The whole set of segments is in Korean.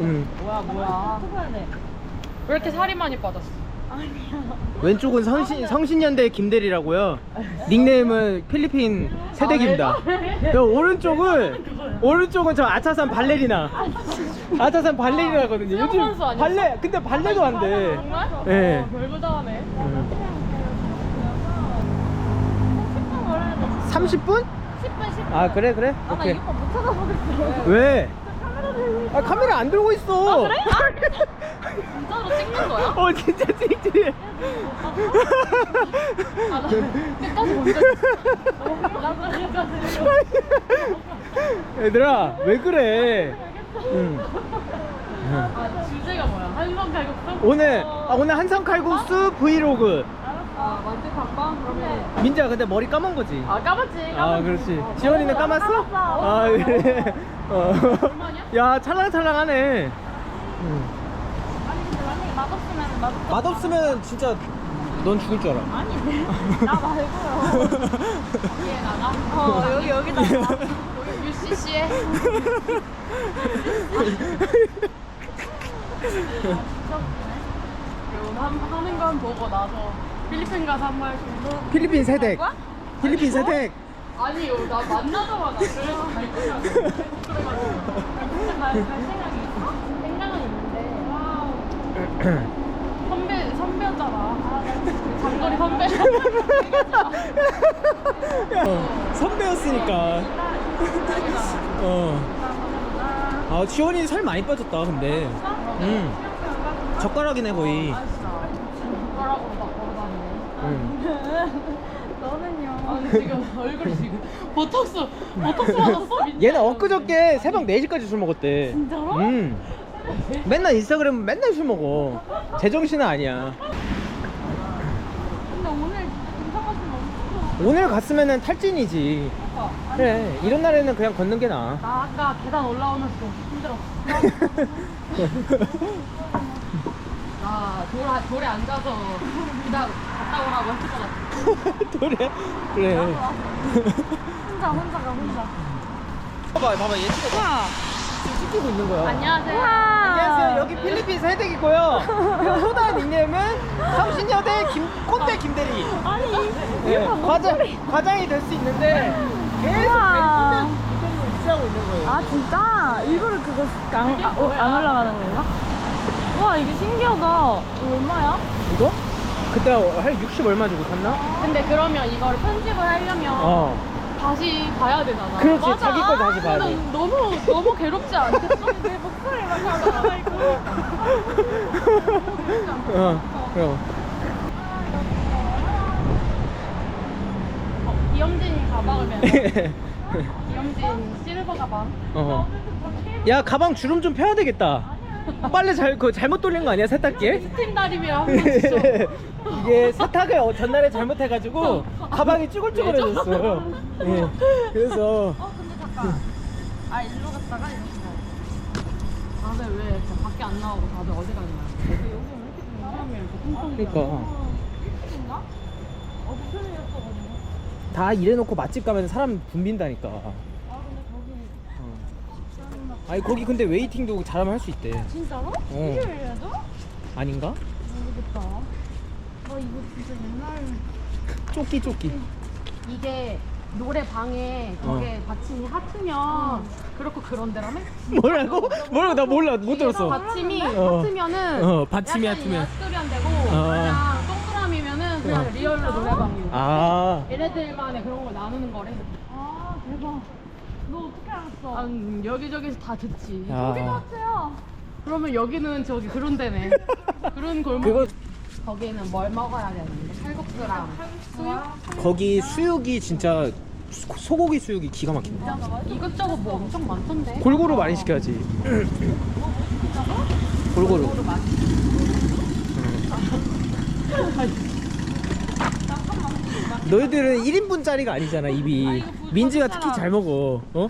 뭐야 뭐야 왜 이렇게 살이 많이 빠졌어? 왼쪽은 성신, 성신연대 김대리라고요. 닉네임은 필리핀 세대기입니다. 요 오른쪽은 오른쪽은 저 아차산 발레리나. 아차산 발레리나거든요. 요즘 선수 아니었어? 발레 근데 발레도 안 돼. 정말? 예. 어, 별거 다 하네 음. 10분 걸어야 돼. 30분? 10분 10분. 아 그래 그래. 아, 나 오케이. 이거 못 찾아보겠어. 왜? 카메라 들고 있어. 아 카메라 안 들고 있어. 진짜로 찍는 거야? 어 진짜 찍지. 아, 나 끝까지 나도 끝까지 얘들아 왜 그래? 응. 아 주제가 뭐야? 한성 갈국수? 오늘 아, 오늘 한상 칼국수 브이로그. 아 만두 감방? 그러면 민지야 근데 머리 감은 거지? 아 까맣지 아 까맣지 그렇지. 지원이는 감았어? 감았어. 아 그래. 어. 얼마냐? 야 찰랑찰랑하네. 응. 아니 근데 만약에 맛없으면 맛없어. 맛없으면 진짜 넌 죽을 줄 알아. 아니 나 말고요. 여기에 나가? 어 여기 여기다가. 여기 UCC에 하는 건 보고 나서 필리핀 가서 한말 정도 필리핀 세댁. 거야? 필리핀 세댁. 아니요 나 만나자마자 그래서 갈 거야 그래가지고 진짜 갈, 갈 생각이 있어? 생각은 있는데. 선배 선배였잖아 장거리 선배 어, 선배였으니까. 어. 아 지원이 살 많이 빠졌다 근데. 응. 젓가락이네 거의. 젓가락으로 막 걸어다니네 응. 너는요. 아니 지금 얼굴이 지금 보톡스 보톡스 맞았어 민지 얘는 엊그저께 새벽 4시까지 술 먹었대. 진짜로? 응. 맨날 인스타그램 맨날 술 먹어. 제정신은 아니야. 근데 오늘 인상 같으면 엄청 좋아. 오늘 갔으면은 탈진이지. 그래. 이런 날에는 그냥 걷는 게 나아. 나 아까 계단 올라오면서 힘들었어 나 돌, 돌에 앉아서 그냥 갔다 오라고 했을 것 같아 그래? 그래. 혼자 혼자가 혼자. 봐봐, 봐봐. 얘 찍어. 와. 지금 찍히고 있는 거야. 안녕하세요 안녕하세요. 여기 필리핀 세댁이고요. 그리고 소다 닉네임은 성신여대 김, 콘대 김대리. 아니 네, 과장, 과장이 될 수 있는데 계속 우와. 콘대 김대리로 유지하고 있는 거예요. 아 진짜 일부러 그거 안, 아, 어, 안 올라가는 건가? 와 이게 신기하다. 이거 얼마야? 이거? 그때 한 60 얼마 주고 샀나? 근데 그러면 이거를 편집을 하려면 어. 다시 봐야 되잖아 그렇지. 자기 걸 다시 봐야 돼. 난 너무 너무 괴롭지 않겠어? 내 목소리만 다 나와 있고. 어, 그럼. 어, 이영진 가방을 매서 이영진 실버 가방 어. 야, 가방 주름 좀 펴야 되겠다. 빨래 잘, 그 잘못 돌린 거 아니야, 세탁기에? 스팀 주죠 이게 세탁을 어- 전날에 잘못해가지고 가방이 쭈글쭈글해졌어. 예. 그래서 어 근데 잠깐. 아 일로 갔다가 이렇게 가. 다들 왜 밖에 안 나오고 다들 어디 갔나 여기 여기 왜 이렇게 사람이 이렇게 통통 그러니까 인가? 어 부천이었어가지고. 다 이래놓고 맛집 가면 사람 붐빈다니까. 아 어. 아니 거기 근데 웨이팅도 잘하면 할 수 있대. 진짜로? 어. 일요일에도? 아닌가? 모르겠다. 아 이거 진짜 옛날. 쪼끼 쪼끼. 이게 노래 방에 어. 저게 받침이 하트면 그렇고 그런 데라며? 뭐라고? 뭐라고 나 몰라 못 들었어. 받침이 어. 하트면은 어, 받침이 약간 하트면. 야스토리안 되고 어. 그냥 동그라미면은 그냥 어. 리얼로 노래방이고 아. 얘네들만의 그런 걸 나누는 거래 아 대박. 너 어떻게 알았어? 아, 음, 여기저기서 다 듣지 야. 같아요. 그러면 여기는 저기 그런 데네 그런 골목 그거 거기는 뭘 먹어야 되는데 칼국수랑 수육? 거기 수육이 진짜 소- 소고기 수육이 기가 막힌다. 이것저것 뭐 엄청 많던데 골고루 많이 시켜야지. 골고루. 너희들은 1인분짜리가 아니잖아 입이. 민지가 특히 잘 먹어. 어?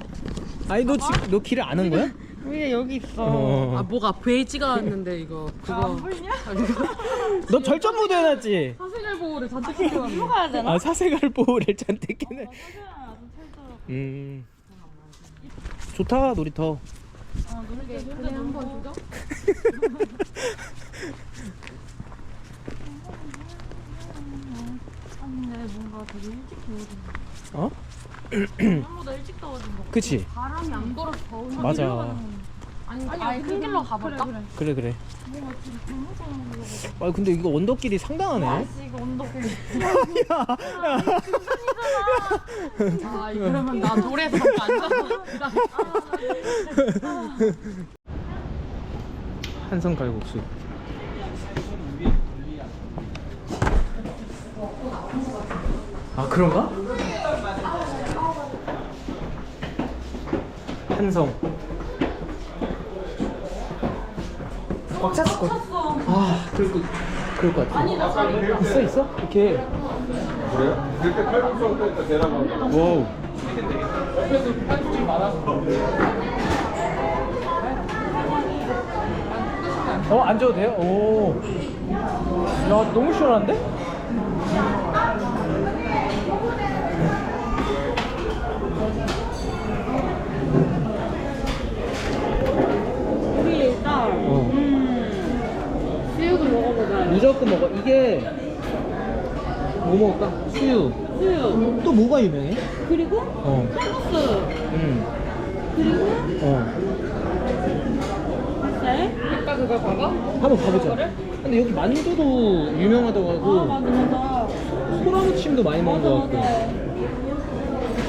아니 너 지금 너 길을 아는 거야? 위에 여기 있어. 어. 아 뭐가 베이 찍어놨는데 이거 그거 너 절전 모드 해놨지? 사생활 보호를 잔뜩 시켜놨네 가야 되나? 아 사생활 보호를 잔뜩 해놔. 음. 좋다 놀이터 아 놀이터 진짜 그래 너무 한번 주죠. 아니 근데 뭔가 되게 일찍 더워진 거 어? 오늘보다 일찍 더워진 거 그치? 바람이 안 불어서 더운 맞아. 아니 아니, 아예 큰 길로 가볼까? 그래 그래. 그래 그래. 뭔가 되게 잘못하는 거 아 근데 이거 언덕길이 상당하네. 아씨 이거 언덕길. 아 그러면 나 돌에서 앉아서 한성 갈국수 아 그런가? 한성 꽉 찼을 것 같아 아 그럴 것 그럴 것 같아 있어 있어? 이렇게 그래요? 그때 칼국수 때니까 대라고 와우 어 앉아도 돼요? 오. 야 너무 시원한데? 우리 어. 수육을 먹어보자 무조건 먹어. 이게 뭐 먹을까? 수유. 수육 또 뭐가 유명해? 그리고 어. 칼국수 음. 그리고 어. 네? 아까 그걸 봐봐? 한번 가보자. 근데 여기 만두도 유명하다고 아 하고 맞아 맞아 소라무침도 많이 먹는 맞아 것 같고. 맞아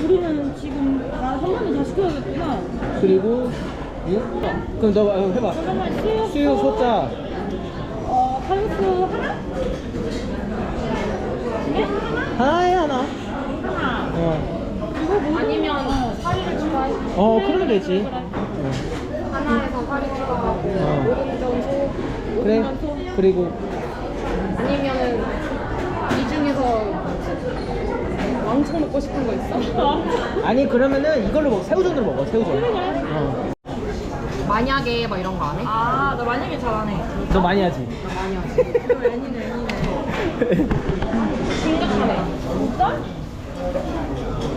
우리는 지금 다 한번도 다 시켜야겠구나 그리고 유? 그럼 너 어, 해봐. 잠깐만 수육 소자. 어 칼국수 하나? 네? 하나? 하나에 하나. 하나 어. 이거 뭐 아니면 사리를 추가해 어 그러면 되지. 그래. 어. 하나에서 사리 추가하고 어. 오른쪽 소 그래. 그리고 아니면은 이 중에서 왕창 먹고 싶은 거 있어? 아니 그러면은 이걸로 먹어. 새우전으로 먹어. 새우전. 어. 만약에 막 이런 거 안 해? 아, 나 만약에 잘하네. 너 많이 하지. 많이 하지 애니네, 애니네. 심각하네 진짜?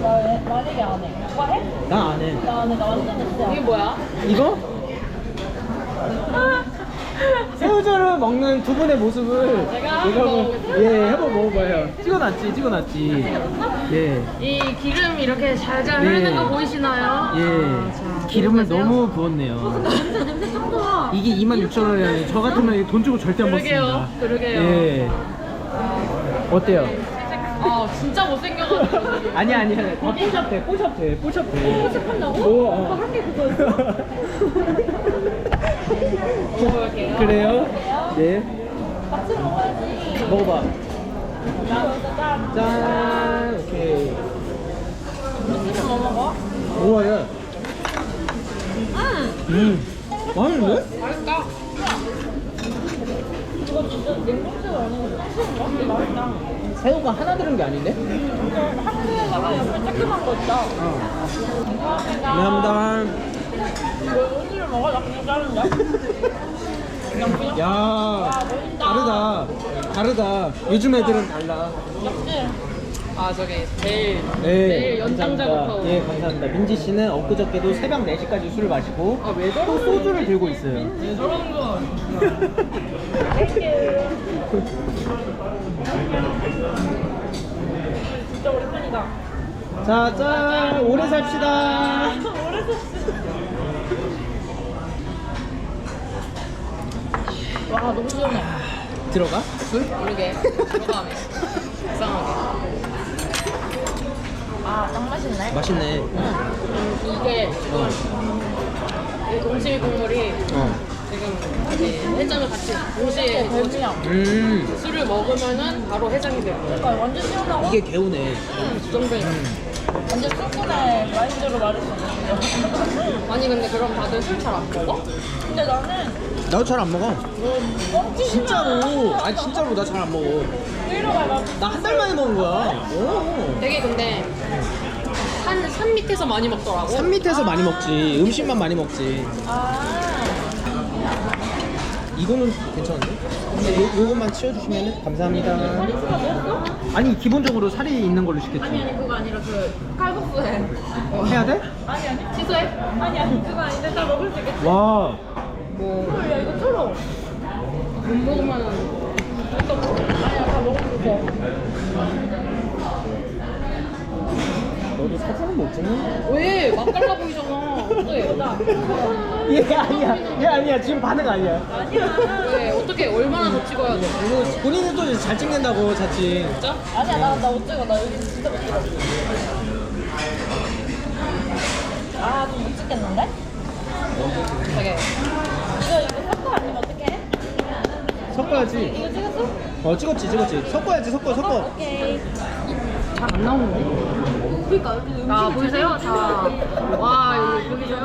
나 애- 만약에 안 해. 오빠 해? 나안 해. 나 안 해. 나 완전 진짜. 이게 뭐야? 이거? 새우젓을 먹는 두 분의 모습을 제가 한번 먹어보겠습니다. 예 한번 먹어봐요. 찍어놨지, 찍어놨지. 예, 이 기름 이렇게 잘잘 예. 흐르는 거 보이시나요? 예. 자, 기름을 보세요. 너무 부었네요. 냄새, 냄새 짱 좋아. 이게 26,000원이라니 저 같으면 돈 주고 절대 안 그러게요, 먹습니다. 그러게요. 예. 어때요? 아 진짜 못생겨가지고 아니야 아니야. 다 뽀샵 돼, 뽀샵 돼, 뽀샵 돼. 뽀샵 한다고? 오, 어. 오빠 한개 그거였어? 먹어볼게요 그래요? 네. 같이 먹어야지. 먹어봐. 짠. 짠. 오케이. 이거 뭐 먹어? 우와, 야. 음. 맛있는데? 맛있다 이거 진짜 탕수육인가? 근데 맛있다. 새우가 하나 들은 게 아닌데? 한국에다가 옆에 조그만 거 있다. 감사합니다. 감사합니다. 왜 오늘을 먹어? 나 그냥 자른데? 야, 다르다. 다르다. 요즘 애들은 달라. 역시. 아 저기 내일 네, 내일 연장 감사합니다. 작업하고 예, 감사합니다. 민지 씨는 엊그저께도 새벽 4시까지 술을 마시고 아왜 또 소주를 들고 있어요. 저런 거 진짜 오랜만이다. 자, 짠. 오래 삽시다. 오래 썼어. 와, 너무 시원해. 들어가? 술? 모르게 들어가네 이상하게 아, 딱 맛있네. 맛있네. 음, 이게 어. 이 동치미 국물이 어. 지금 이제 해장을 같이 동시에 별미야. 음. 술을 먹으면은 바로 해장이 되고 그러니까 완전 시원하고 이게 개우네. 이 정도니까 완전 술꾼의 마인드로 있어. 아니 근데 그럼 다들 술 잘 안 먹어? 근데 나는 나도 잘 안 먹어. 진짜로. 아니 진짜로 나 잘 안 먹어. 나 한 달 만에 먹은 거야. 오. 되게 근데 산, 산 밑에서 많이 먹더라고 산 밑에서 많이 먹지. 음식만 많이 먹지. 아. 이거는 괜찮은데? 근데 요, 요것만 치워주시면 감사합니다. 아니 기본적으로 살이 있는 걸로 시켰지. 아니 아니 그거 아니라 그 칼국수에 해야 돼? 아니 아니 취소해? 아니 아니 그거 아닌데 다 먹을 수 있겠지? 와. 뭐... 야 이거 철어 못 먹으면 또 아니야 다 있어 너도 사진은 못 찍는? 왜? 맛깔나 보이잖아 어때? 얘 아니야. 얘 아니야. 지금 반응 아니야. 왜? 어떻게 얼마나 더 찍어야 돼? 이거 본인은 또 잘 찍는다고 자칭. 진짜? 아니야 나 나못 찍어 나 여기 진짜 못 찍어 아 좀 못 찍겠는데? 되게 섞어야지. 이거 찍었어? 어 찍었지 찍었지. 섞어야지 섞어 섞어. 오케이. 잘안 나오는데? 그러니까 여기 음식이 자 보이세요? 자, 와 여기 보이세요?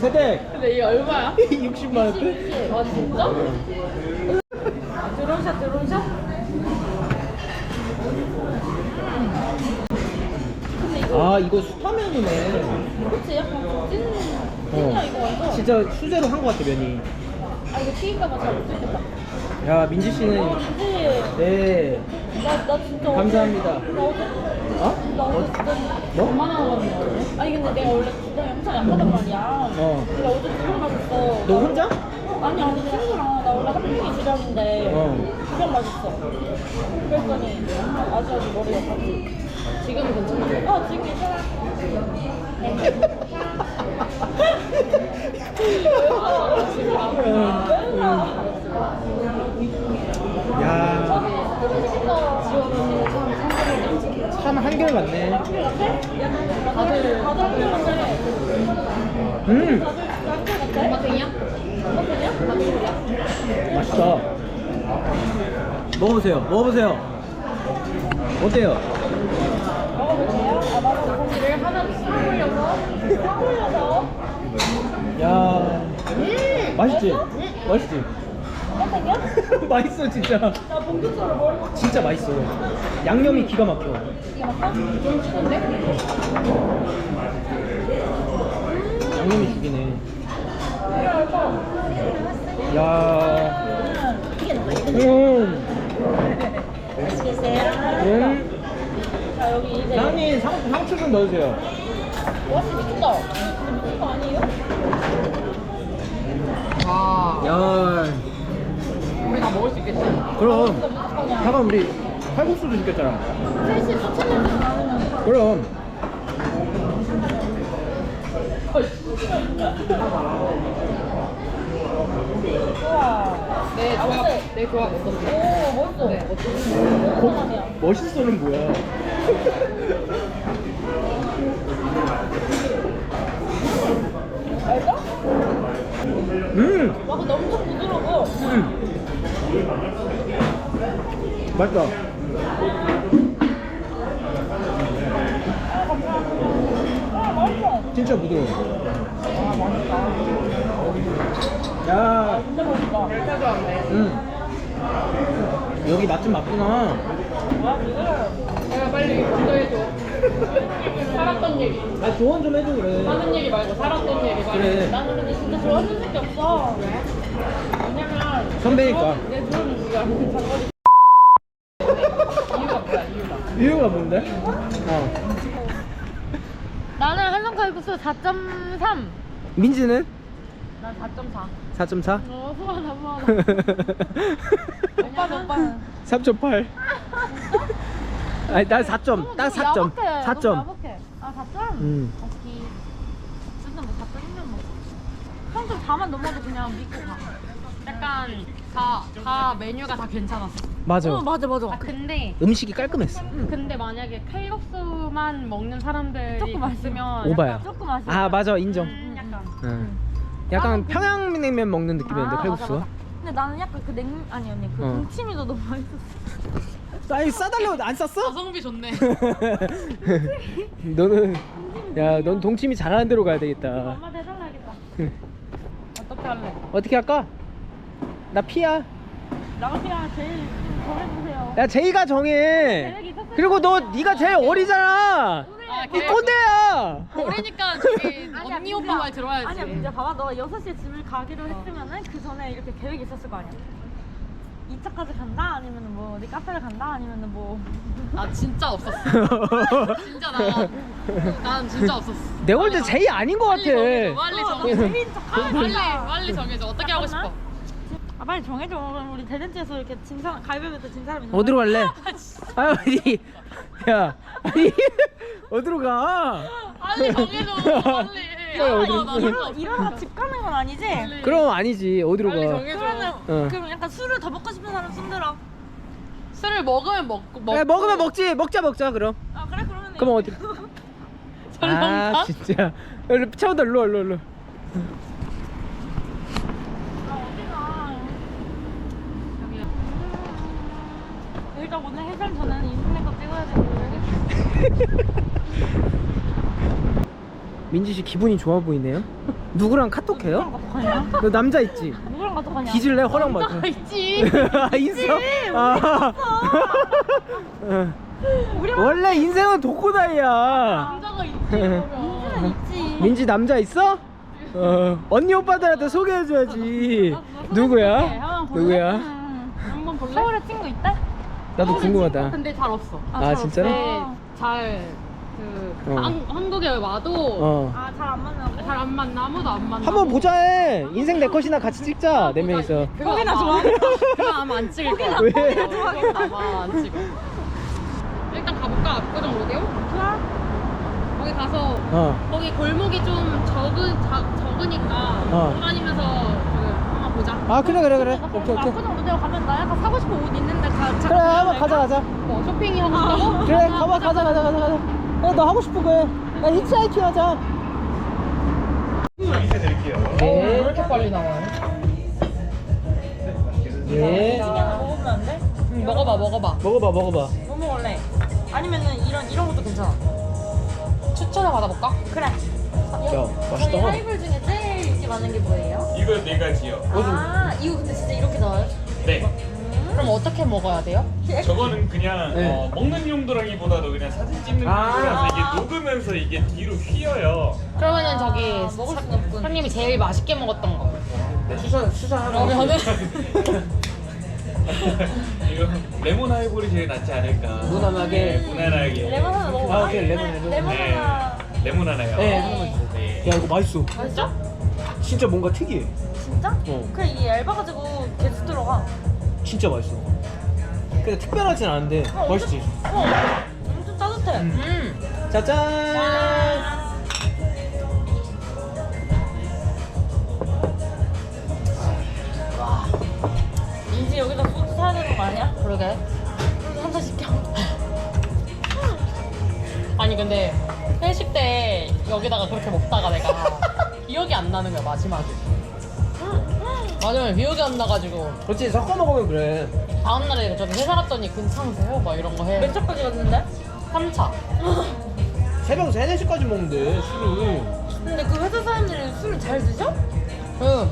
세대 근데 이게 얼마야? 60만 원대? 아 진짜? 드론샷 드론샷? 아 이거 수타면이네. 그치 약간 찐 찐이야 이거 완전. 진짜 수제로 한 것 같아 면이. 아 이거 튀긴가봐 잘못 찍겠다. 야 민지 씨는 어 민지. 네 나 나 진짜 감사합니다. 어제 나 어제 어? 나 어제 진짜 뭐? 얼마나 나왔냐? 아니 근데 내가 원래 진짜 영상 약하단 말이야. 어. 근데 어제 두번 맞았어. 너 혼자? 아니 아니 친구랑 나 원래 한 명이 지랄인데 어. 두번 맞았어. 그랬더니 아주 아주 머리가 아팠지. 지금은 괜찮아? 어 지금 괜찮아. 야. 참 한결 같네. 다들. 음? 맛있다. 먹어보세요. 먹어보세요. 어때요? 먹어볼게요. 아 맞아. 고기를 하나 싹 올려서 야. 맛있지? 맛있지? 맛있어 진짜. 나 본격적으로 머리 진짜 맛있어. 양념이 기가 막혀. 이게 맞다? 좀 치던데? 양념이 죽이네. 야. 음. 맛있겠어요? 음. 자 여기 이제 사장님 상, 상추 좀 넣어주세요. 와. 이거 미친 거 아니에요? 와 야. 우리 다 먹을 수 있겠지? 그럼. 잠깐 우리 칼국수도 시켰잖아. 셋이 나는 그럼. 우와. 내 아, 조합 내 조합 어떤데? 오 멋있어. 오랜만이야. 멋있어는 뭐야? 알까? 음. 와 근데 엄청 부드러워. 음. 맛있다. 아 맛있어. 진짜 부드러워. 야. 진짜 맛있다. 좋아하네 음. 여기 맛집 맞구나. 와 부드러워. 내가 빨리 먼저 해줘 살았던 얘기 아 조언 좀 해줘 그래. 하는 얘기 말고 살았던 얘기 말고 그래. 나는 근데 진짜 좋아하는 새끼 없어. 왜냐면 선배니까. 내 좋은 이유가 장거리 이유가 뭐야 이유가 이유가 뭔데? 어. 나는 한성 칼국수 4.3. 민지는 난 4.4. 4.4? 어 소환아 소환아. 오빠는 오빠는. 3.8. 아니 난 4점. 딱 4점. 4점. 야박해. 아 4점? 음. 오케이. 일단 뭐 4점이면 뭐. 평점 4만 넘어도 그냥 믿고 가. 약간 다, 다 메뉴가 다 괜찮았어 맞아. 어 맞아 맞아. 아 근데 음식이 깔끔했어. 근데 만약에 칼국수만 먹는 사람들이 조금 아쉬워. 있으면 오바야. 조금 아쉬워. 아 맞아 인정. 음, 약간 응. 약간 평양냉면 먹는 느낌이었는데 아, 칼국수가. 맞아, 맞아. 근데 나는 약간 그 냉, 아니 언니 그 어. 동치미도 너무 맛있었어. 아니 싸달라고 안 쌌어? 가성비 좋네 너는 야 넌 동치미 잘하는 대로 가야 되겠다. 엄마한테 해달라야겠다. 어떻게 할래? 어떻게 할까? 나 피야. 나가시랑 제일 좀 정해주세요. 야 제이가 정해. 그리고 너 네가 제일 어리잖아. 아, 이 꼰대야. 그러니까 저기 아니야, 언니 민지야. 오빠 말 들어야지. 아니야 민지야 봐봐 너 6시에 집을 가기로 했으면은 그 전에 이렇게 계획이 있었을 거 아니야 2차까지 간다? 아니면 뭐 어디 카페를 간다? 아니면 뭐 나 진짜 없었어. 진짜 나, 난 진짜 없었어. 내가 볼 때 제이 아닌 것 같아. 빨리 정해줘. 빨리 어, 너 정해줘. 척 빨리 마. 빨리 정해줘. 어떻게 하고 싶어? 아 빨리 정해줘 그럼 우리 대전지에서 이렇게 진 사람 가위바위보 때진 사람이 있는 어디로 거야? 갈래? 아, 어디? 야, 아니, 어디로 가? 빨리 정해줘. 빨리. 빨리 아, 어디- 나 진짜 일어나, 일어나 집 가는 건 아니지? 빨리. 그럼 아니지, 어디로 빨리 가? 정해줘. 그러면 어. 그럼 약간 술을 더 먹고 싶은 사람 손들어 술을 먹으면 먹고 먹고. 그래, 먹으면 먹지, 먹자, 먹자, 그럼. 아 그래 그러면 그럼 어디? 설렁탕? 아, 진짜. 일로, 차원다, 일로, 일로, 일로. 일단 오늘 해산 전에는 인터넷 거 찍어야 되고 민지 씨 기분이 좋아 보이네요. 누구랑 카톡해요? 어떡하냐? 너 남자 있지? 누구랑 어떡하냐? 뒤질래? 허락 받아. 아, 있지. 아, 있어? 아. 어. 원래 인생은 독고다이야. 남자가 있지. 그러면. 있지 민지 남자 있어? 어. 언니 오빠들한테 소개해줘야지. 누구야? 누구야? 한번 볼래? 서울에 친구 있다? 나도 궁금하다. 근데 잘 없어. 아, 진짜로? 네, 잘 그, 어. 한, 한국에 와도 어. 아 잘 안 만나고 잘 안 만나 아무도 안 만나. 한번 보자 해. 인생 내 컷이나 같이 찍자. 네 명이서. 그거 아마- 좋아? 그거 아마 안 찍을 거야. 왜? 거기나 아마 안 찍어. 일단 가볼까? 압구정 로데오? 좋아? 거기 가서 어. 거기 골목이 좀 적은 자, 적으니까 어. 돌아다니면서 그 한번 보자. 아 그래 그래 그래. 오케이 오케이. 압구정 로데오 가면 나 약간 사고 싶은 옷 있는데 가 그래 한번 가자 가자. 뭐 쇼핑이 하고 싶다고? 그래 가봐 가자 가자 가자 가자. 야, 너 하고 싶은 거 해. 야 히치하이킹 하자. 왜 네. 이렇게 빨리 나와요? 네. 하나 먹으면 안 돼? 응, 먹어봐 먹어봐. 먹어봐 먹어봐. 뭐 먹을래? 아니면은 이런 이런 것도 괜찮아 추천을 받아볼까? 그래 야 저희 맛있다. 하이볼 중에 제일 인기 많은 게 뭐예요? 이거 네 가지요. 아 이거 근데 진짜 이렇게 나와요? 네. 그럼 어떻게 먹어야 돼요? 저거는 그냥 네. 어, 먹는 용도라기보다도 그냥 사진 찍는 아. 용도라서 이게 녹으면서 이게 뒤로 휘어요. 그러면은 저기 아, 먹을 순 없군 사장님이 제일 맛있게 먹었던 거. 수사 수사하라. 그러면은 이거 레몬 하이볼이 제일 낫지 않을까. 무난하게. 네, 무난하게. 레몬 하나 먹어봐 아, 오케이, 레몬, 레몬. 레몬 네. 하나 레몬 하나요. 네, 하나만 주세요. 네. 야 이거 맛있어. 맛있어? 진짜 뭔가 특이해. 진짜? 어. 그래 이게 얇아가지고 계속 들어가 진짜 맛있어. 근데 특별하진 않은데 어, 맛있지. 어 엄청 따뜻해 음. 짜잔. 민지 여기다 소주 사야 되는 거 아니야? 그러게. 소주 한잔 시켜 아니 근데 회식 때 여기다가 그렇게 먹다가 내가 기억이 안 나는 거야 마지막에. 마지막에 기억이 안 나가지고 그렇지 섞어 먹으면 그래. 다음 날에 저기 회사 갔더니 괜찮으세요? 막 이런 거 해. 몇 차까지 갔는데? 3차. 새벽 3, 4시까지 먹는데 술을. 근데 그 회사 사람들이 술을 잘 드셔? 응.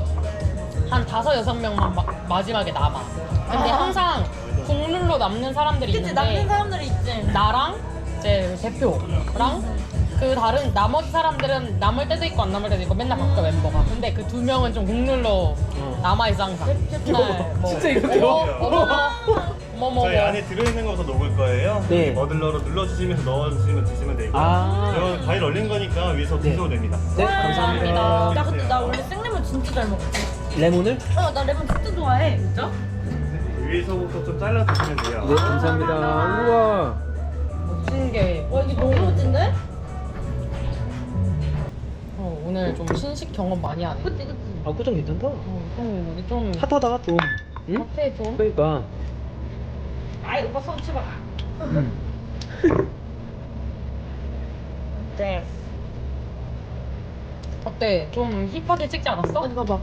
한 다섯 여섯 명만 마, 마지막에 남아. 근데 아. 항상 국룰로 남는 사람들이 그치 있는데 남는 사람들이 있지 나랑 이제 대표랑 그 다른 나머지 사람들은 남을 때도 있고 안 남을 때도 있고 맨날 바뀌어 멤버가. 근데 그 두 명은 좀 국룰로 남아 있어 항상. 네, 뭐. 진짜 이렇게요? 어머 어머 어머. 저희 안에 들어있는 거부터 녹을 거예요. 네. 머들러로 눌러주시면서 넣어주시면 드시면 되고. 아. 이건 과일 얼린 거니까 위에서 네. 드셔도 됩니다. 네 감사합니다. 나 근데 나 원래 생레몬 진짜 잘 먹어 레몬을? 어 나 레몬 진짜 좋아해 진짜? 위에서부터 좀 잘라 드시면 돼요. 네 감사합니다. 우와. 멋진 게 와 이게 너무 멋진데? 어, 오늘 좀 신식 경험 많이 하네. 그치 그치 아 꾸정 괜찮다. 어, 좀 우리 좀 핫하다가 또. 응? 카페 좀. 그러니까. 아이 오빠 손 치봐 음. 네 어때? 좀 힙하게 찍지 않았어? 봐봐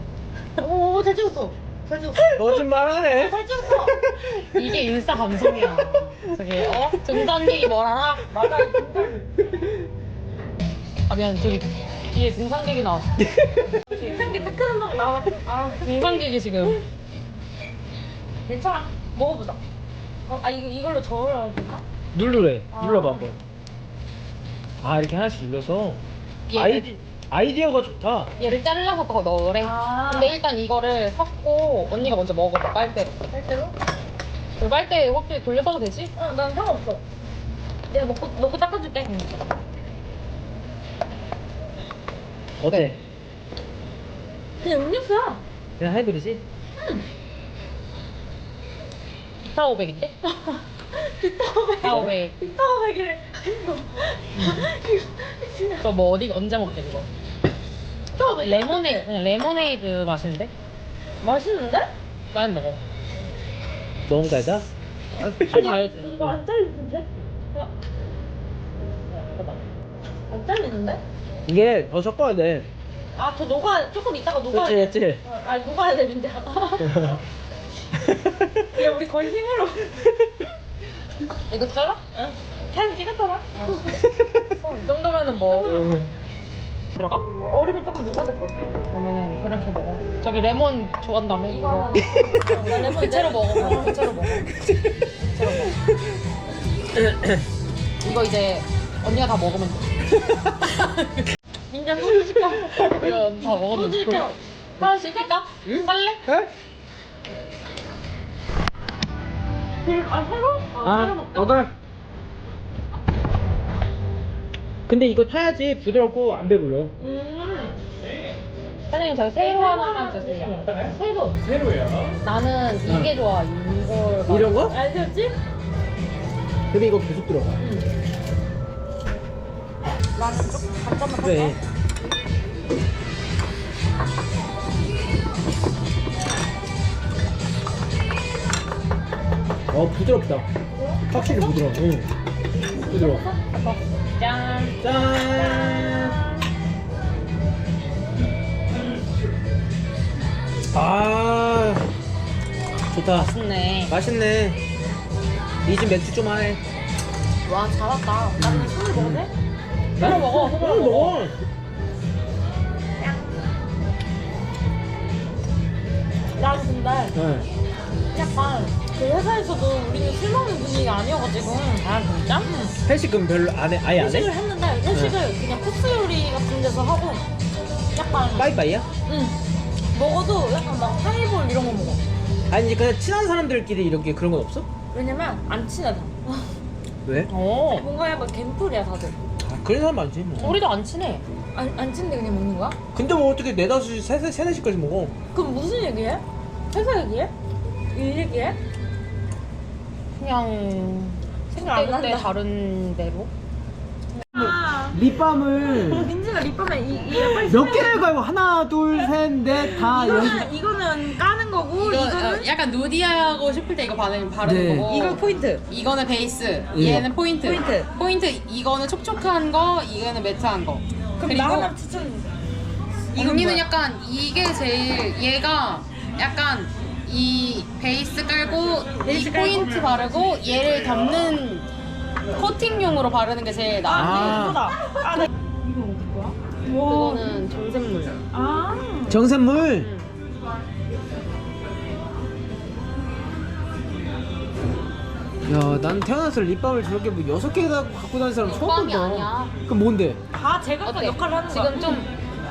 오잘 찍었어 잘 찍었어 거짓말 하네. 잘 찍었어 이게 인싸 감성이야. 저기 어 등산객이 뭐라나? 맞아 아 미안 저기 뒤에 등산객이 나왔어. 생기 탁하는 거 나와 아 등산객이 지금. 괜찮아 먹어보자 어, 아 이거 이걸로 저어야 될까? 누르래. 아. 눌러봐 한번. 아 이렇게 하나씩 눌러서 얘- 아이디 아이디어가 좋다. 얘를 잘라서 더 넣으래. 아. 근데 일단 이거를 섞고 언니가 먼저 먹어봐 빨대로. 빨대로? 그 빨대 혹시 돌려봐도 되지? 어, 난 상관없어. 내가 먹고 먹고 닦아줄게. 어때? 그냥 음료수야. 그냥 해드리지? 4,500인데? 4,500. 비타오백이래. 저뭐 어디 언제 먹게 이거? 레모네이드 레모네이드 맛인데? 맛있는데? 많이 먹어. 너무 달다? 잘 알지? 이거 안 잘리는데? 안 잘리는데? 이게 더 섞어야 돼. 아, 저 녹아 조금 이따가 녹아야 그렇지, 돼. 그렇지. 어, 아, 녹아야 되는데. 야, 우리 거의 힘으로. 이거 잘라? 응. 사진 찍었잖아. 어, 이 정도면은 뭐 들어가? 얼음이 조금 녹아야 될것 같아. 그러면 그렇게 먹어. 저기 레몬 좋아한다며? 이거. 이거. 나 레몬 그채로 내- 먹어. 그채로 먹어. 그채로 먹어. 이거 이제 언니가 다 먹으면 돼. 인자 소주 시켜. 이거 다 먹으면 소주 돼. 시켜. 하나 시킬까? 할래? 에? 아, 새로? 아, 새로 아, 먹자. 근데 이거 타야지 부드럽고 안 배불러. 음. 사장님 저기 새로 하나만 주세요. 새로. 새로야. 나는 이게 좋아. 이걸. 이런 거? 알겠지? 근데 이거 계속 들어가. 나는 조금 잠깐만 그래. 어 부드럽다. 확실히 부드러워. 응. 부드러워. 짠. 짠. 아 좋다. 맛있네. 맛있네. 이 집 맥주 좀 하네. 와 잘했다. 나는 술을 돼? 손으로 먹어. 응, 손으로 먹어. 나는 근데 네. 약간 그 회사에서도 우리는 술 먹는 분위기가 아니어가지고 아 진짜? 회식은 별로 안 해. 아예 안 회식을 해? 했는데 회식을 그냥 코스 요리 같은 데서 하고 약간 빠이빠이야? 응 먹어도 약간 막 하이볼 이런 거 먹어 아니 그냥 친한 사람들끼리 이렇게 그런 건 없어? 왜냐면 안 친하다 왜? 어. 뭔가 약간 갬플이야 다들 아 그런 사람 많지 뭐. 우리도 안 친해. 안, 안 친데 그냥 먹는 거야? 근데 뭐 어떻게 네다섯 시, 세네 세네 시까지 먹어? 그럼 무슨 얘기해? 회사 얘기해? 일 얘기해? 그냥 생각 안 그때 난다 다른 대로. 아 립밤을 민지가 립밤에 이, 이 빨리 몇 개를 가고 하나 둘 셋넷다 이거는 이거는 까는 거고 이거 이거는 어, 약간 누디하고 싶을 때 이거 바르는, 바르는 네. 거고. 이거 포인트 이거는 베이스, 예. 얘는 포인트. 포인트. 포인트 이거는 촉촉한 거, 이거는 매트한 거. 그럼 나 하나 추천 언니는 뭐야? 약간 이게 제일 얘가 약간 이 베이스 깔고 베이스 이 깔고? 포인트 바르고 얘를 덮는 코팅용으로 바르는 게 제일 나은데 아. 이거다 아, 나... 이거 어디 거야? 와 그거는 정샘물. 아 정샘물. 야, 난 태어나서 립밤을 저렇게 뭐 여섯 개 갖고 다니는 사람 처음 립밤이 본다. 아니야. 그럼 뭔데? 다 제가 그 어때? 역할을 하는 거야 지금 좀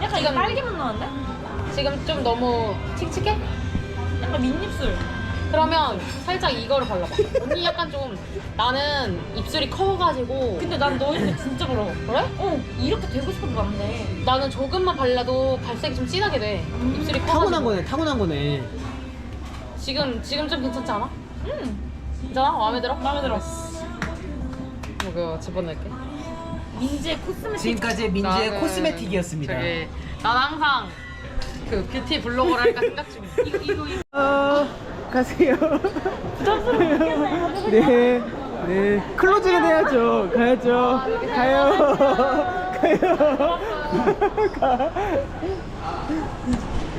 약간 지금- 이거 딸기맛 나는데? 지금 좀 너무 칙칙해? 약간 민입술 그러면 살짝 이거를 발라봐. 언니 약간 좀 나는 입술이 커가지고 근데 난너 입술 진짜 부러워 그래? 어 이렇게 되고 싶어도 안돼 나는 조금만 발라도 발색이 좀 진하게 돼. 입술이 커가지고. 타고난 거네, 타고난 거네. 지금 지금 좀 괜찮지 않아? 응 괜찮아? 마음에 들어? 마음에 들어 이거 집어넣을게. 민지의 코스메틱 지금까지 민지의 나는 코스메틱이었습니다. 저기 난 항상 그 뷰티 블로거를 할까 생각 중이야. 이거 이거 이거 어, 가세요. 네, 네. 클로징은 해야죠. 가야죠. 가요. 가요. 가.